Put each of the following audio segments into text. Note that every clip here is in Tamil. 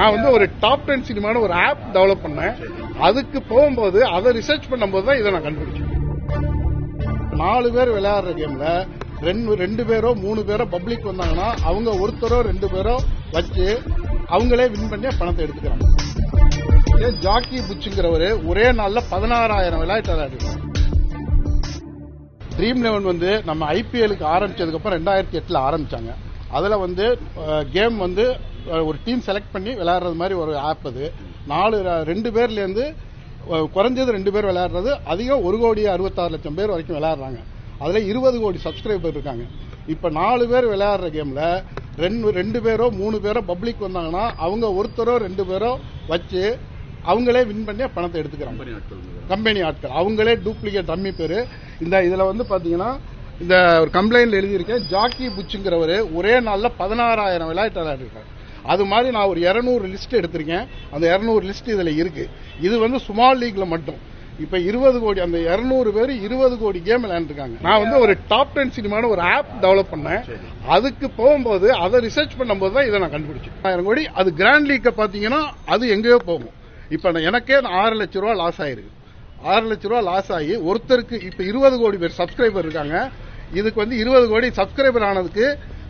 நான் வந்து ஒரு டாப் டென் சினிமான ஒரு ஆப் டெவலப் பண்ணேன். அதுக்கு போகும்போது அதை ரிசர்ச் பண்ணும்போது தான் இதை நான் கண்டுபிடிச்சேன். நாலு பேர் விளையாடுற கேம்ல ரெண்டு ரெண்டு பேரோ மூணு பேரோ பப்ளிக் வந்தாங்கன்னா அவங்க ஒருத்தரோ ரெண்டு பேரோ வச்சு அவங்களே வின் பண்ணி பணத்தை எடுத்துக்கிறாங்க. இதே ஜாக்கி புச்சுங்கிறவரு ஒரே நாள்ல பதினாறாயிரம் விளையாட்டு விளையாடுறாங்க ட்ரீம் லெவன் வந்து நம்ம ஐபிஎலுக்கு ஆரம்பிச்சதுக்கப்புறம் ரெண்டாயிரத்தி எட்டில் ஆரம்பிச்சாங்க. அதில் வந்து கேம் வந்து ஒரு டீம் செலக்ட் பண்ணி விளையாடுறது மாதிரி ஒரு ஆப் அது. நாலு ரெண்டு பேர்ல இருந்து அஹ், குறைஞ்சது ரெண்டு பேர் விளையாடுறது அதிகம் ஒரு கோடி அறுபத்தாறு லட்சம் பேர் வரைக்கும் விளையாடுறாங்க. அதுல இருபது கோடி சப்ஸ்கிரைபர் இருக்காங்க. இப்ப நாலு பேர் விளையாடுற கேம்ல ரெண்டு ரெண்டு பேரோ மூணு பேரோ பப்ளிக் வந்தாங்கன்னா அவங்க ஒருத்தரோ ரெண்டு பேரோ வச்சு அவங்களே வின் பண்ணி பணத்தை எடுத்துக்கிறாங்க. கம்பெனி ஆட்கள் அவங்களே டூப்ளிகேட் ரம்மி பேரு. இந்த இதுல வந்து பாத்தீங்கன்னா இந்த ஒரு கம்ப்ளைண்ட்ல எழுதியிருக்கேன் ஜாக்கி புச்சுங்கிறவரு ஒரே நாள்ல பதினாறாயிரம் விளையாட்டு விளையாடிருக்காரு. அது மாதிரி நான் ஒரு 200 லிஸ்ட் எடுத்திருக்கேன். அந்த 200 லிஸ்ட் இதில் இருக்கு. இது வந்து ஸ்மால் லீக்ல மட்டும். இப்ப இருபது கோடி அந்த 200 பேர் இருபது கோடி கேம் விளையாண்டுருக்காங்க. நான் வந்து ஒரு டாப் டென் சினிமான ஒரு ஆப் டெவலப் பண்ணேன். அதுக்கு போகும்போது அதை ரிசர்ச் பண்ணும்போது தான் இதை நான் கண்டுபிடிச்சேன். ஆயிரம் கோடி அது கிராண்ட் லீக்க பாத்தீங்கன்னா அது எங்கேயோ போகும். இப்ப நான் எனக்கே ஆறு லட்ச ரூபா லாஸ் ஆயிருக்கு. ஆறு லட்ச ரூபா லாஸ் ஆகி ஒருத்தருக்கு இப்ப இருபது கோடி பேர் சப்ஸ்கிரைபர் இருக்காங்க. இதுக்கு வந்து இருபது கோடி சப்ஸ்கிரைபர் ஆனதுக்கு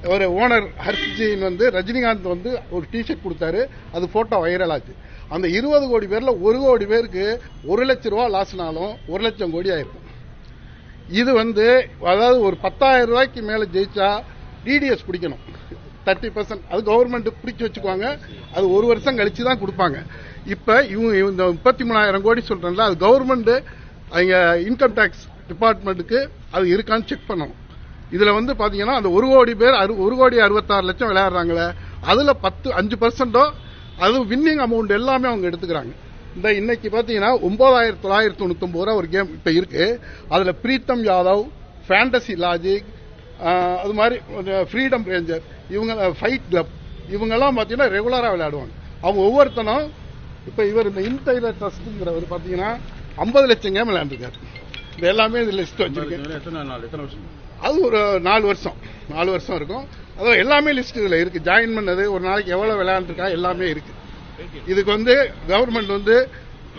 ஒரு ஓனர் ஹர்ஷிஜின் வந்து ரஜினிகாந்த் வந்து ஒரு டிஷர்ட் கொடுத்தாரு. அது போட்டோ வைரல் ஆச்சு. அந்த இருபது கோடி பேர்ல ஒரு கோடி பேருக்கு ஒரு லட்சம் ரூபா லாஸ்னாலும் ஒரு லட்சம் கோடி ஆயிருக்கும். இது வந்து அதாவது ஒரு பத்தாயிரம் ரூபாய்க்கு மேல ஜெயிச்சா டிடிஎஸ் பிடிக்கணும் தேர்ட்டி பர்சன்ட் அது கவர்மெண்ட் பிடிச்சி வச்சுக்குவாங்க. அது ஒரு வருஷம் கழிச்சு தான் கொடுப்பாங்க. இப்ப இவங்க இந்த முப்பத்தி மூணாயிரம் கோடி சொல்றேன்ல அது கவர்மெண்ட் அவங்க இன்கம் டேக்ஸ் டிபார்ட்மெண்ட்டுக்கு அது இருக்கான்னு செக் பண்ணணும். இதுல வந்து பாத்தீங்கன்னா அந்த ஒரு கோடி பேர் அறு- ஒரு கோடி அறுபத்தாறு லட்சம் விளையாடுறாங்களே அதுல பத்து அஞ்சு பர்சன்டோ அது வின்னிங் அமௌண்ட் எல்லாமே அவங்க எடுத்துக்கிறாங்க. இந்த இன்னைக்கு பாத்தீங்கன்னா ஒன்பதாயிரத்தி தொள்ளாயிரத்தி தொண்ணூத்தி ரூபா ஒரு கேம் இப்ப இருக்கு. அதுல பிரீத்தம் யாதவ் ஃபேண்டசி லாஜிக் அது மாதிரி ஃப்ரீடம் ரேஞ்சர் இவங்க ஃபைட் கிளப் இவங்கெல்லாம் பார்த்தீங்கன்னா ரெகுலராக விளையாடுவாங்க. அவங்க ஒவ்வொருத்தனும் இப்போ இவர் இந்த இன்டைலர் ட்ரஸ்ட்டுங்கிறவர் பார்த்தீங்கன்னா ஐம்பது லட்சம் கேம் விளையாண்டுருக்காரு. இது எல்லாமே இது லிஸ்ட் வச்சிருக்கேன் அது ஒரு நாலு வருஷம். நாலு வருஷம் இருக்கும். அது எல்லாமே லிஸ்ட் இதுல இருக்கு. ஜாயின் பண்ணது ஒரு நாளைக்கு எவ்வளவு விளையாண்டுருக்கா எல்லாமே இருக்கு. இதுக்கு வந்து கவர்மெண்ட் வந்து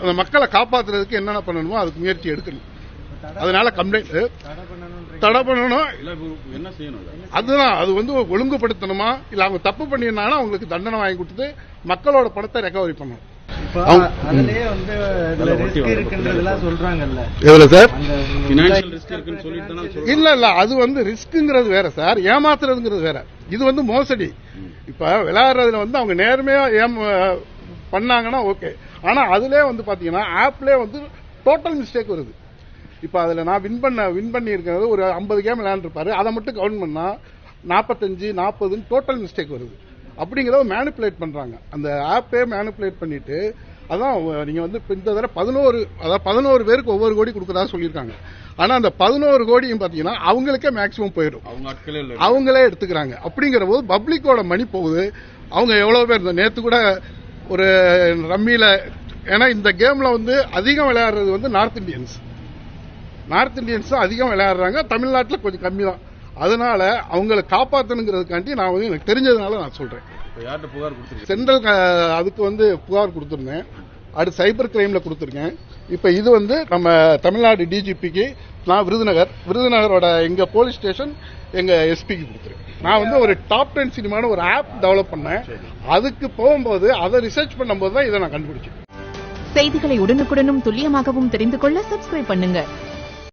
அந்த மக்களை காப்பாத்துறதுக்கு என்னென்ன பண்ணணுமோ அதுக்கு முயற்சி எடுக்கணும். அதனால கம்ப்ளைண்ட் தடை பண்ணணும். என்ன செய்யணும்? அதுதான் அது வந்து ஒழுங்குபடுத்தணுமா? இல்ல அவங்க தப்பு பண்ணியிருந்தாங்கன்னா அவங்களுக்கு தண்டனை வாங்கி கொடுத்து மக்களோட பணத்தை ரெக்கவரி பண்ணணும். அதுல எதுல சார். இல்ல இல்ல அது வந்து ரிஸ்க்குங்கிறது வேற சார். ஏமாத்துறதுங்கிறது வேற. இது வந்து மோசடி. இப்ப விளையாடுறதுல வந்து அவங்க நேர்மையா ஏம் பண்ணாங்கன்னா ஓகே. ஆனா அதுலயே வந்து பாத்தீங்கன்னா ஆப்லயே வந்து டோட்டல் மிஸ்டேக் வருது. இப்ப அதுல நான் வின் பண்ண வின் பண்ணி இருக்கிறது ஒரு 50 கேம் விளையாண்டுருப்பாரு. அதை மட்டும் கவுண்ட் பண்ணா நாற்பத்தஞ்சு நாற்பதுன்னு டோட்டல் மிஸ்டேக் வருது. அப்படிங்கிறத மேனிப்புலேட் பண்றாங்க. அந்த ஆப்பே மேனிப்புலேட் பண்ணிட்டு அதான் உ- நீங்க வந்து இந்த தடவை பதினோரு அதாவது பதினோரு பேருக்கு ஒவ்வொரு கோடி கொடுக்கறதா சொல்லியிருக்காங்க. ஆனா அந்த பதினோரு கோடியும் பாத்தீங்கன்னா அவங்களுக்கே மேக்சிமம் போயிடும். அவங்க அவங்களே எடுத்துக்கிறாங்க. அப்படிங்கிற போது பப்ளிக்கோட மணி போகுது. அவங்க எவ்வளவு பேர் இந்த நேத்து கூட ஒரு ரம்மியில ஏன்னா இந்த கேம்ல வந்து அதிகம் விளையாடுறது வந்து நார்த் இந்தியன்ஸ் நார்த் இந்தியன்ஸ் தான் அதிகம் விளையாடுறாங்க. தமிழ்நாட்டில் கொஞ்சம் கம்மி தான் அதனால அவங்களை காப்பாத்தணுங்கிறதுக்காண்டி நான் வந்து எனக்கு தெரிஞ்சதுனால நான் சொல்றேன். புகார் சென்ட்ரல் அதுக்கு வந்து புகார் கொடுத்துருந்தேன். அடுத்து சைபர் கிரைம்ல கொடுத்துருக்கேன். இப்ப இது வந்து நம்ம தமிழ்நாடு டிஜிபிக்கு நான் விருதுநகர் விருதுநகரோட எங்க போலீஸ் ஸ்டேஷன் எங்க எஸ்பிக்கு கொடுத்துருக்கேன். நான் வந்து ஒரு டாப் டென் சினிமான ஒரு ஆப் டெவலப் பண்ணேன். அதுக்கு போகும்போது அதை ரிசர்ச் பண்ணும்போது தான் இதை நான் கண்டுபிடிச்சேன். செய்திகளை உடனுக்குடனும் துல்லியமாகவும் தெரிந்து கொள்ள சப்ஸ்கிரைப் பண்ணுங்க.